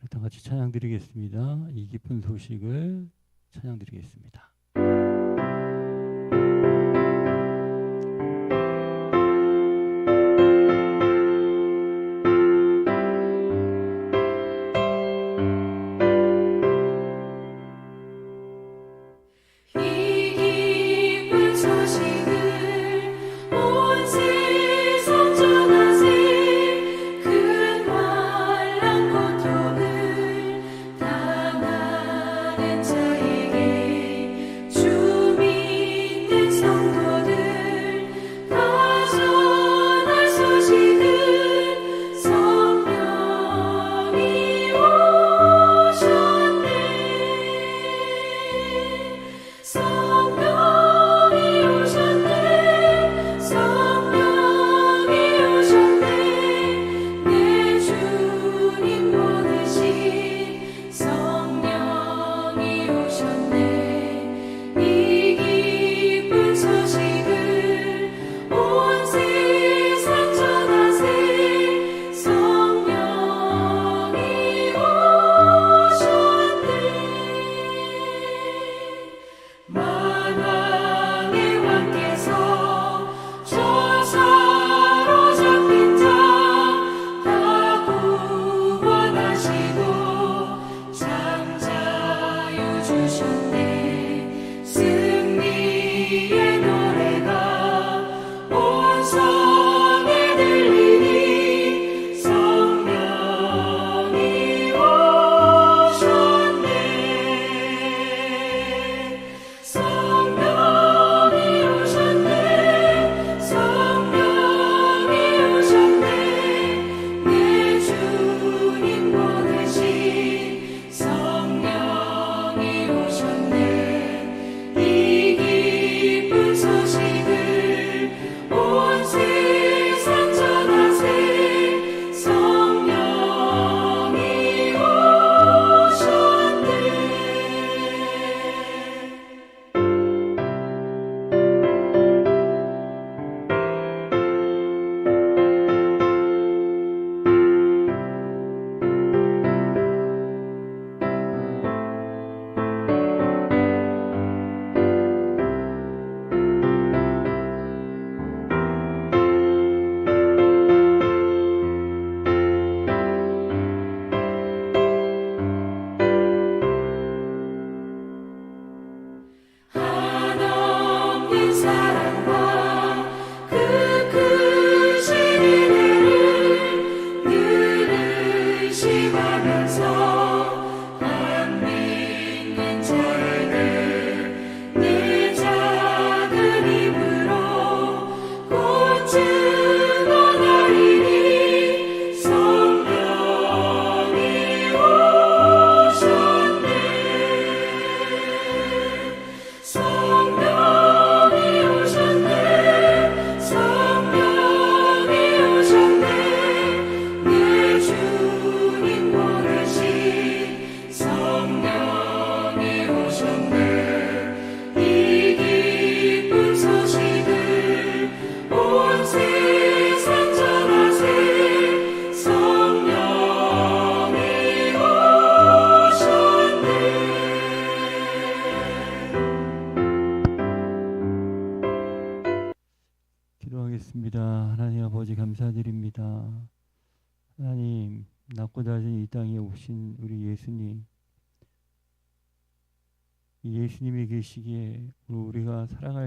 우리 다 같이 찬양 드리겠습니다. 이 기쁜 소식을 찬양 드리겠습니다.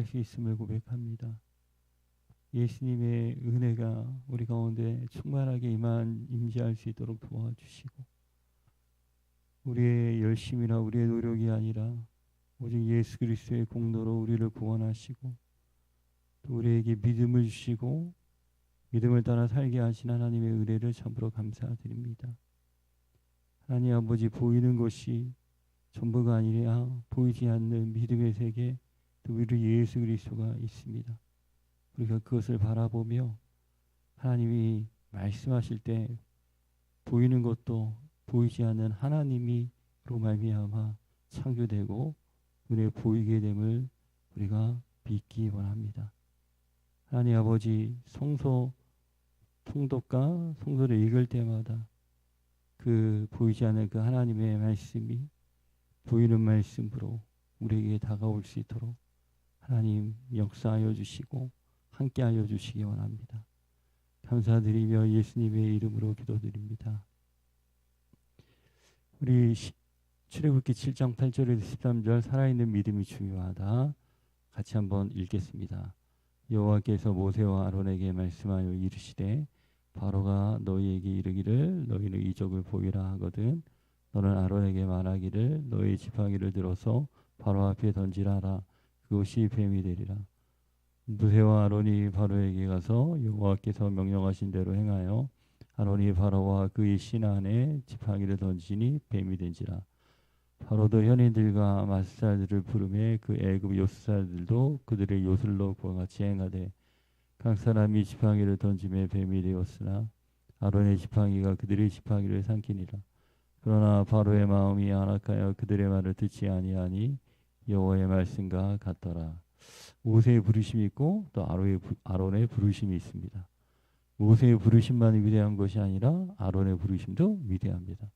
살아갈 수 있음을 고백합니다. 예수님의 은혜가 우리 가운데 충만하게 임한 임재할 수 있도록 도와주시고 우리의 열심이나 우리의 노력이 아니라 오직 예수 그리스도의 공로로 우리를 구원하시고 또 우리에게 믿음을 주시고 믿음을 따라 살게 하신 하나님의 은혜를 참으로 감사드립니다. 하나님 아버지 보이는 것이 전부가 아니라 보이지 않는 믿음의 세계 또 우리 예수 그리스도가 있습니다. 우리가 그것을 바라보며 하나님이 말씀하실 때 보이는 것도 보이지 않는 하나님이 로 말미암아 창조되고 눈에 보이게 됨을 우리가 믿기 원합니다. 하나님 아버지 성소 통독과 성소를 읽을 때마다 그 보이지 않는 그 하나님의 말씀이 보이는 말씀으로 우리에게 다가올 수 있도록 하나님 역사하여 주시고 함께하여 주시기 원합니다. 감사드리며 예수님의 이름으로 기도드립니다. 우리 시- 출애굽기 7장 8절에서 13절 살아있는 믿음이 중요하다. 같이 한번 읽겠습니다. 여호와께서 모세와 아론에게 말씀하여 이르시되 바로가 너희에게 이르기를 너희는 이적을 보이라 하거든 너는 아론에게 말하기를 너희 지팡이를 들어서 바로 앞에 던지라라 그것이 뱀이 되리라. 무세와 아론이 바로에게 가서 여호와께서 명령하신 대로 행하여 아론이 바로와 그의 신 안에 지팡이를 던지니 뱀이 된지라. 바로도 현인들과 마술사들을 부르매 그 애굽 요술사들도 그들의 요술로 그와 같이 행하되 각 사람이 지팡이를 던짐에 뱀이 되었으나 아론의 지팡이가 그들의 지팡이를 삼키니라. 그러나 바로의 마음이 안악하여 그들의 말을 듣지 아니하니 여호와의 말씀과 같더라 모세의 부르심이 있고 또 아론의, 부- 아론의 부르심이 있습니다 모세의 부르심만 위대한 것이 아니라 아론의 부르심도 위대합니다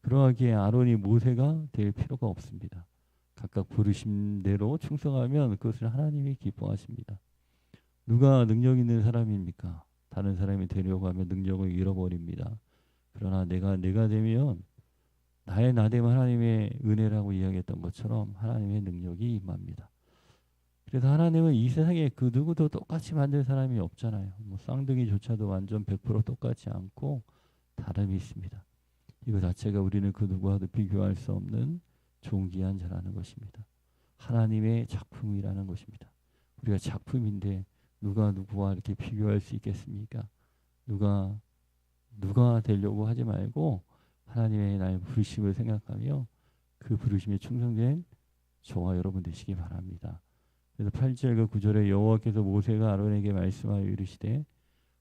그러하기에 아론이 모세가 될 필요가 없습니다. 각각 부르심대로 충성하면 그것을 하나님이 기뻐하십니다. 누가 능력 있는 사람입니까? 다른 사람이 되려고 하면 능력을 잃어버립니다. 그러나 내가 내가 되면 나의 나됨 하나님의 은혜라고 이야기했던 것처럼 하나님의 능력이 임합니다. 그래서 하나님은 이 세상에 그 누구도 똑같이 만든 사람이 없잖아요. 뭐 쌍둥이조차도 완전 100% 똑같지 않고 다름이 있습니다. 이거 자체가 우리는 그 누구와도 비교할 수 없는 존귀한 자라는 것입니다. 하나님의 작품이라는 것입니다. 우리가 작품인데 누가 누구와 이렇게 비교할 수 있겠습니까? 누가 누가 되려고 하지 말고 하나님의 나의 부르심을 생각하며 그 부르심에 충성된 저와 여러분 되시기 바랍니다. 그래서 8절과 9절에 여호와께서 모세가 아론에게 말씀하여 이르시되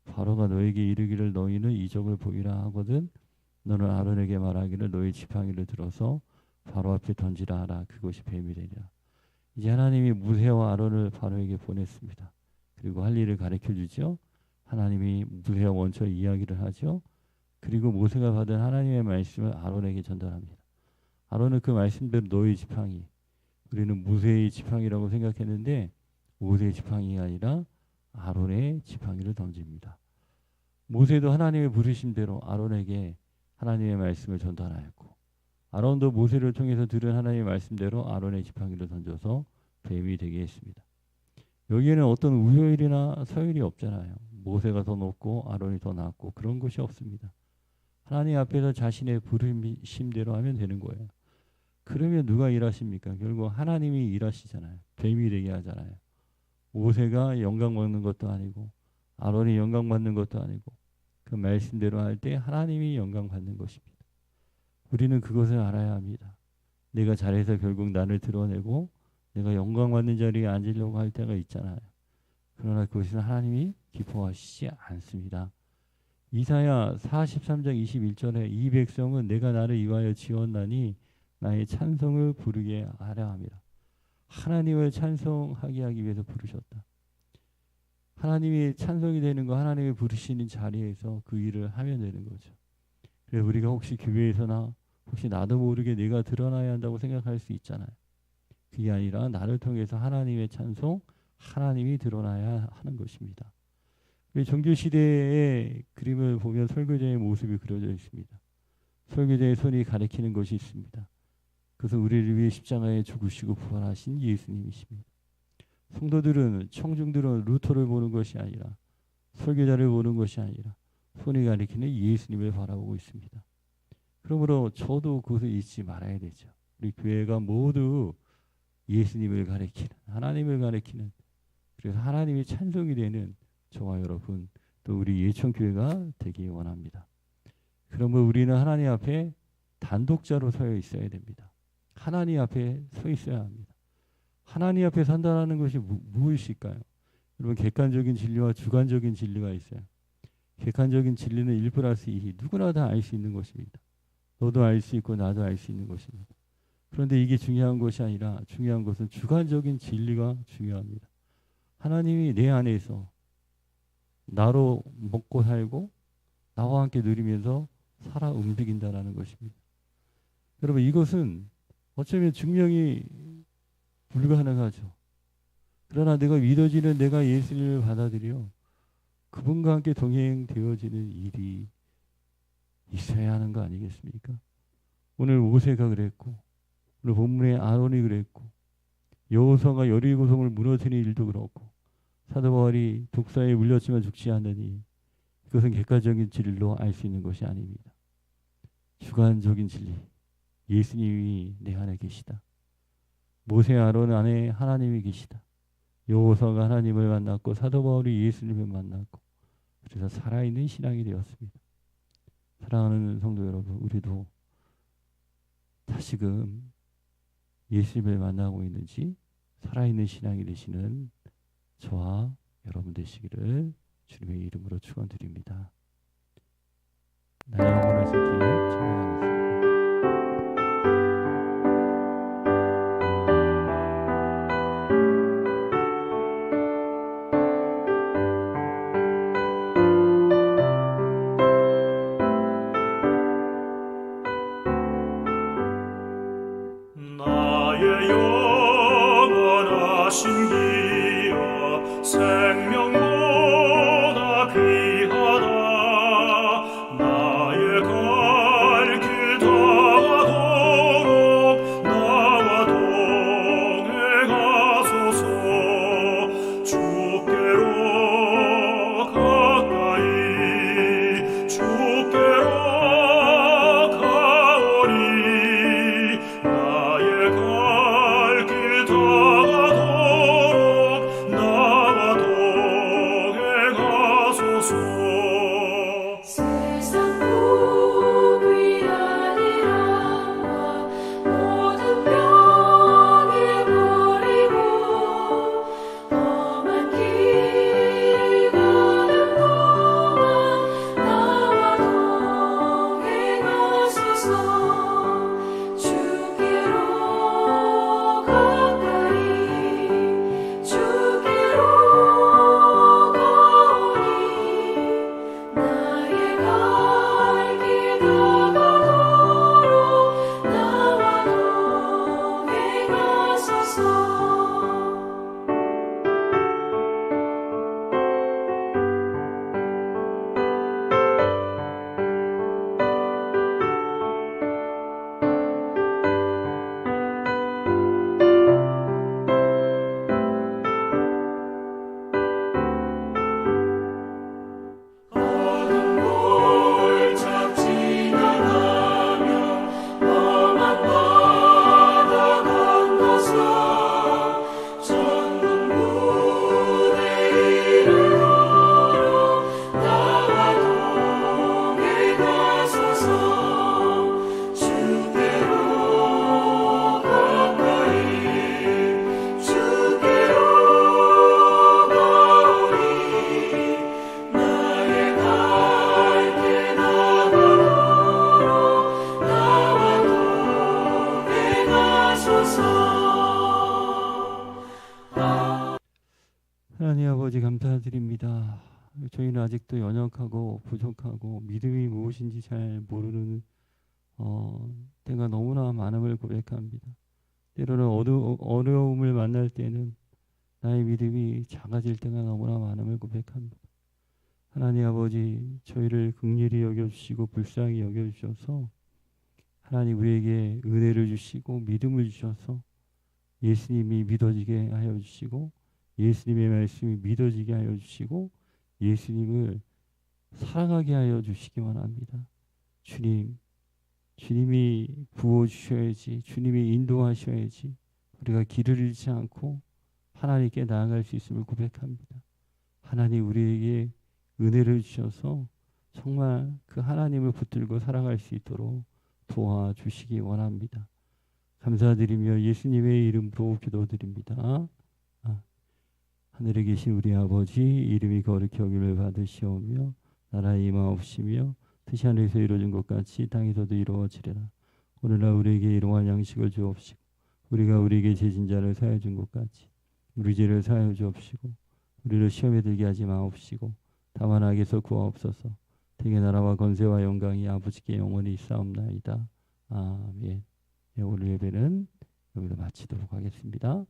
바로가 너에게 이르기를 너희는 이적을 보이라 하거든 너는 아론에게 말하기를 너희 지팡이를 들어서 바로 앞에 던지라 하라. 그것이 뱀이 되리라. 이제 하나님이 무세와 아론을 바로에게 보냈습니다. 그리고 할 일을 가르쳐 주죠. 하나님이 무세와 먼저 이야기를 하죠 그리고 모세가 받은 하나님의 말씀을 아론에게 전달합니다 아론은 그 말씀대로 너희 지팡이 우리는 무세의 지팡이라고 생각했는데 모세의 지팡이가 아니라 아론의 지팡이를 던집니다 모세도 하나님의 부르심대로 아론에게 하나님의 말씀을 전달하였고 아론도 모세를 통해서 들은 하나님의 말씀대로 아론의 지팡이를 던져서 뱀이 되게 했습니다. 여기에는 어떤 우요일이나 서열이 없잖아요. 모세가 더 높고 아론이 더 낮고 그런 것이 없습니다. 하나님 앞에서 자신의 부르심대로 하면 되는 거예요. 그러면 누가 일하십니까? 결국 하나님이 일하시잖아요. 뱀이 되게 하잖아요. 모세가 영광 받는 것도 아니고 아론이 영광 받는 것도 아니고 그 말씀대로 할 때 하나님이 영광 받는 것입니다. 우리는 그것을 알아야 합니다. 내가 잘해서 결국 나를 드러내고 내가 영광 받는 자리에 앉으려고 할 때가 있잖아요. 그러나 그것은 하나님이 기뻐하시지 않습니다. 이사야 43장 21절에 이 백성은 내가 나를 위하여 지었나니 나의 찬송을 부르게 하려 합니다. 하나님을 찬송하게 하기 위해서 부르셨다. 하나님이 찬송이 되는 거 하나님이 부르시는 자리에서 그 일을 하면 되는 거죠. 그래서 우리가 혹시 교회에서나 혹시 나도 모르게 내가 드러나야 한다고 생각할 수 있잖아요. 그게 아니라 나를 통해서 하나님의 찬송, 하나님이 드러나야 하는 것입니다. 정교 시대의 그림을 보면 설교자의 모습이 그려져 있습니다. 설교자의 손이 가리키는 것이 있습니다. 그것은 우리를 위해 십자가에 죽으시고 부활하신 예수님이십니다. 성도들은 청중들은 루터를 보는 것이 아니라 설교자를 보는 것이 아니라 손이 가리키는 예수님을 바라보고 있습니다. 그러므로 저도 그것을 잊지 말아야 되죠. 우리 교회가 모두 예수님을 가리키는 하나님을 가리키는 그래서 하나님이 찬송이 되는 저와 여러분 또 우리 예천교회가 되기 원합니다. 그러면 우리는 하나님 앞에 단독자로 서 있어야 됩니다. 하나님 앞에 서 있어야 합니다. 하나님 앞에 산다라는 것이 무, 무엇일까요? 여러분 객관적인 진리와 주관적인 진리가 있어요. 객관적인 진리는 1 플러스 2 누구나 다 알 수 있는 것입니다. 너도 알 수 있고 나도 알 수 있는 것입니다. 그런데 이게 중요한 것이 아니라 중요한 것은 주관적인 진리가 중요합니다. 하나님이 내 안에서 나로 먹고 살고 나와 함께 누리면서 살아 움직인다라는 것입니다. 여러분 이것은 어쩌면 증명이 불가능하죠. 그러나 내가 믿어지는 내가 예수님을 받아들여 그분과 함께 동행되어지는 일이 있어야 하는 거 아니겠습니까? 오늘 모세가 그랬고 오늘 본문에 아론이 그랬고 여호수아가 여리고 성을 무너뜨리는 일도 그렇고 사도 바울이 독사에 물렸지만 죽지 않느니 그것은 객관적인 진리로 알 수 있는 것이 아닙니다. 주관적인 진리 예수님이 내 안에 계시다. 모세 아론 안에 하나님이 계시다. 여호수아가 하나님을 만났고 사도 바울이 예수님을 만났고 그래서 살아있는 신앙이 되었습니다. 사랑하는 성도 여러분, 우리도 다시금 예수님을 만나고 있는지 살아있는 신앙이 되시는 저와 여러분 되시기를 주님의 이름으로 축원드립니다. 나의 하나님 아버지 감사드립니다. 저희는 아직도 연약하고 부족하고 믿음이 무엇인지 잘 모르는 어, 때가 너무나 많음을 고백합니다. 때로는 어두, 어려움을 만날 때는 나의 믿음이 작아질 때가 너무나 많음을 고백합니다. 하나님 아버지 저희를 극렬히 여겨주시고 불쌍히 여겨주셔서 하나님 우리에게 은혜를 주시고 믿음을 주셔서 예수님이 믿어지게 하여 주시고 예수님의 말씀이 믿어지게 하여 주시고 예수님을 사랑하게 하여 주시기 원합니다. 주님, 주님이 부어 주셔야지, 주님이 인도하셔야지 우리가 길을 잃지 않고 하나님께 나아갈 수 있음을 고백합니다. 하나님 우리에게 은혜를 주셔서 정말 그 하나님을 붙들고 살아갈 수 있도록 도와주시기 원합니다. 감사드리며 예수님의 이름으로 기도드립니다. 아, 하늘에 계신 우리 아버지 이름이 거룩히 여김을 받으시오며 나라의 임하옵시며 뜻이 하늘에서 이루어진 것 같이 땅에서도 이루어지리라. 오늘날 우리에게 일용할 양식을 주옵시고 우리가 우리에게 죄진 자를 사하여 준 것 같이 우리 죄를 사하여 주옵시고 우리를 시험에 들게 하지 마옵시고 다만 악에서 구하옵소서 되게 나라와 건세와 영광이 아버지께 영원히 있사옵나이다. 아멘. 예, 오늘 예배는 여기서 마치도록 하겠습니다.